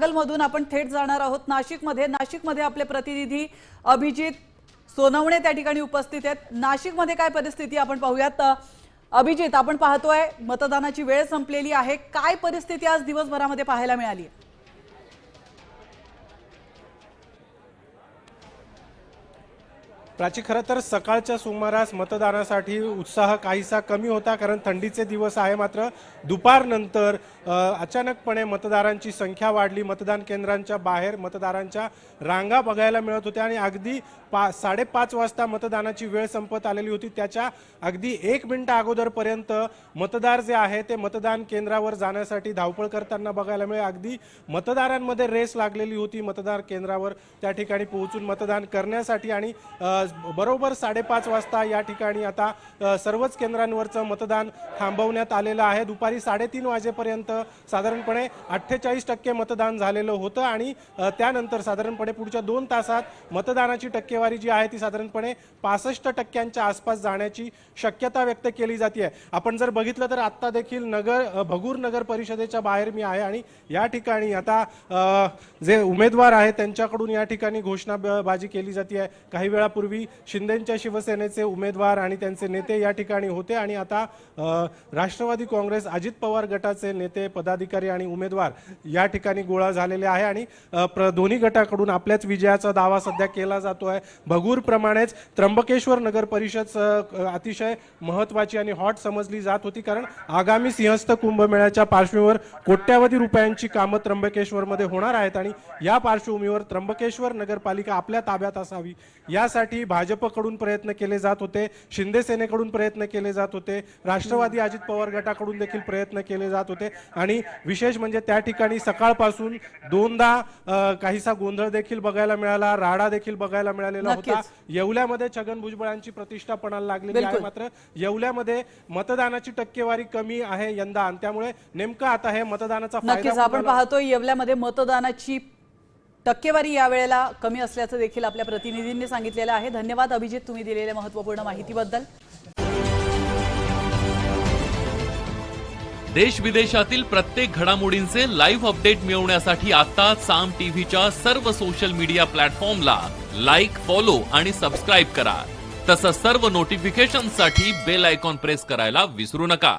मधून आपण थेट जाणार आहोत. नाशिकमध्ये नाशिकमध्ये आपले प्रतिनिधी अभिजित सोनवणे त्या ठिकाणी उपस्थित आहेत. नाशिकमध्ये काय परिस्थिती आपण पाहूयात? अभिजित आपण पाहतोय मतदानाची वेळ संपलेली आहे. काय परिस्थिती आज दिवसभरामध्ये पाहायला मिळाली? प्राची खरं तर सकाळच्या सुमारास मतदानासाठी उत्साह काहीसा कमी होता कारण थंडीचे दिवस आहे मात्र दुपारनंतर अचानकपणे मतदारांची संख्या वाढली. मतदान केंद्रांच्या बाहेर मतदारांच्या रांगा बघायला मिळत होत्या आणि अगदी पा साडेपाच वाजता मतदानाची वेळ संपत आलेली होती. त्याच्या अगदी एक मिनटं अगोदरपर्यंत मतदार जे आहे ते मतदान केंद्रावर जाण्यासाठी धावपळ करताना बघायला मिळेल. अगदी मतदारांमध्ये रेस लागलेली होती. मतदार केंद्रावर त्या ठिकाणी पोहोचून मतदान करण्यासाठी आणि बरोबर साडेपाच वाजता या ठिकाणी आता सर्वच केंद्रांवरचं मतदान थांबवण्यात आलेलं आहे. दुपारी साडेतीन वाजेपर्यंत साधारणपणे अठ्ठेचाळीस टक्के मतदान झालेलं होतं आणि त्यानंतर साधारणपणे पुढच्या दोन तासात मतदानाची टक्केवारी जी आहे ती साधारणपणे पासष्ट टक्क्यांच्या आसपास जाण्याची शक्यता व्यक्त केली जाते. आपण जर बघितलं तर आत्ता देखील नगर भगूर नगर परिषदेच्या बाहेर मी आहे आणि या ठिकाणी आता जे उमेदवार आहेत त्यांच्याकडून या ठिकाणी घोषणाबाजी केली जाते. काही वेळापूर्वी शिंदेंच्या शिवसेनेचे उमेदवार आणि त्यांचे नेते या ठिकाणी होते. आणि आता राष्ट्रवादी काँग्रेस अजित पवार गटाचे नेते पदाधिकारी आणि उमेदवार या ठिकाणी गोळा झालेले आहे. आणि प्र- दोन्ही गटाकडून आपल्याच विजयाचा दावा सध्या केला जातो आहे. भगूरप्रमाणेच त्र्यंबकेश्वर नगर परिषद अतिशय महत्वाची आणि हॉट समजली जात होती. कारण आगामी सिंहस्थ कुंभमेळ्याच्या पार्श्वभूमीवर कोट्यावधी रुपयांची कामं त्र्यंबकेश्वरमध्ये होणार आहेत. आणि या पार्श्वभूमीवर त्र्यंबकेश्वर नगरपालिका आपल्या ताब्यात असावी. यासाठी भाजपकडून प्रयत्न केले जात होते शिंदे सेनेकडून प्रयत्न केले जात होते राष्ट्रवादी अजित पवार गटाकडून देखील प्रयत्न केले जात होते आणि विशेष म्हणजे त्या ठिकाणी सकाळपासून दोनदा काहीसा गोंधळ देखील बघायला मिळाला राडा देखील बघायला मिळालेला होता. येवल्यामध्ये छगन भुजबळांची प्रतिष्ठा पणाला लागलेली आहे. मात्र येवल्यामध्ये मतदानाची टक्केवारी कमी आहे यंदा आणि त्यामुळे नेमकं आता हे मतदानाचा फायदा आपण पाहतोय येवल्यामध्ये मतदानाची टक्केवारी यावेळेला कमी असल्याचं देखील आपल्या प्रतिनिधींनी सांगितलेलं आहे. धन्यवाद अभिजित तुम्ही दिलेल्या महत्त्वपूर्ण माहितीबद्दल. देश विदेशातील प्रत्येक घडामोडींचे लाईव्ह अपडेट मिळवण्यासाठी आता साम टीव्हीच्या सर्व सोशल मीडिया प्लॅटफॉर्मला लाईक फॉलो आणि सबस्क्राईब करा. तसंच सर्व नोटिफिकेशनसाठी बेल आयकॉन प्रेस करायला विसरू नका.